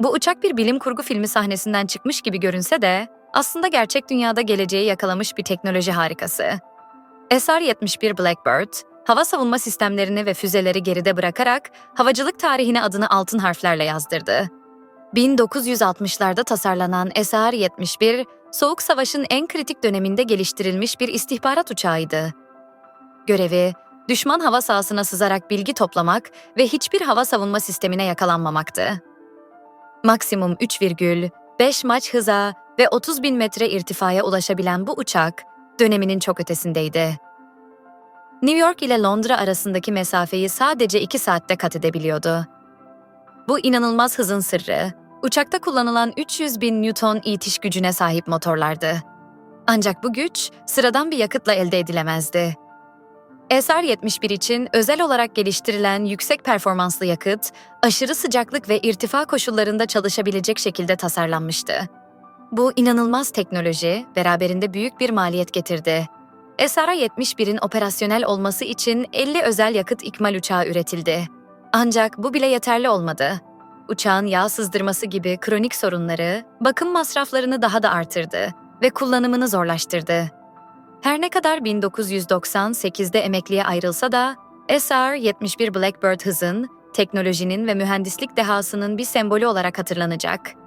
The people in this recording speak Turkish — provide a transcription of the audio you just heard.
Bu uçak bir bilim kurgu filmi sahnesinden çıkmış gibi görünse de aslında gerçek dünyada geleceği yakalamış bir teknoloji harikası. SR-71 Blackbird, hava savunma sistemlerini ve füzeleri geride bırakarak havacılık tarihine adını altın harflerle yazdırdı. 1960'larda tasarlanan SR-71, Soğuk Savaş'ın en kritik döneminde geliştirilmiş bir istihbarat uçağıydı. Görevi, düşman hava sahasına sızarak bilgi toplamak ve hiçbir hava savunma sistemine yakalanmamaktı. Maksimum 3,5 maç hıza ve 30 bin metre irtifaya ulaşabilen bu uçak, döneminin çok ötesindeydi. New York ile Londra arasındaki mesafeyi sadece 2 saatte kat edebiliyordu. Bu inanılmaz hızın sırrı, uçakta kullanılan 300 bin Newton itiş gücüne sahip motorlardı. Ancak bu güç sıradan bir yakıtla elde edilemezdi. SR-71 için özel olarak geliştirilen yüksek performanslı yakıt, aşırı sıcaklık ve irtifa koşullarında çalışabilecek şekilde tasarlanmıştı. Bu inanılmaz teknoloji beraberinde büyük bir maliyet getirdi. SR-71'in operasyonel olması için 50 özel yakıt ikmal uçağı üretildi. Ancak bu bile yeterli olmadı. Uçağın yağ sızdırması gibi kronik sorunları bakım masraflarını daha da artırdı ve kullanımını zorlaştırdı. Her ne kadar 1998'de emekliye ayrılsa da SR-71 Blackbird hızın, teknolojinin ve mühendislik dehasının bir sembolü olarak hatırlanacak.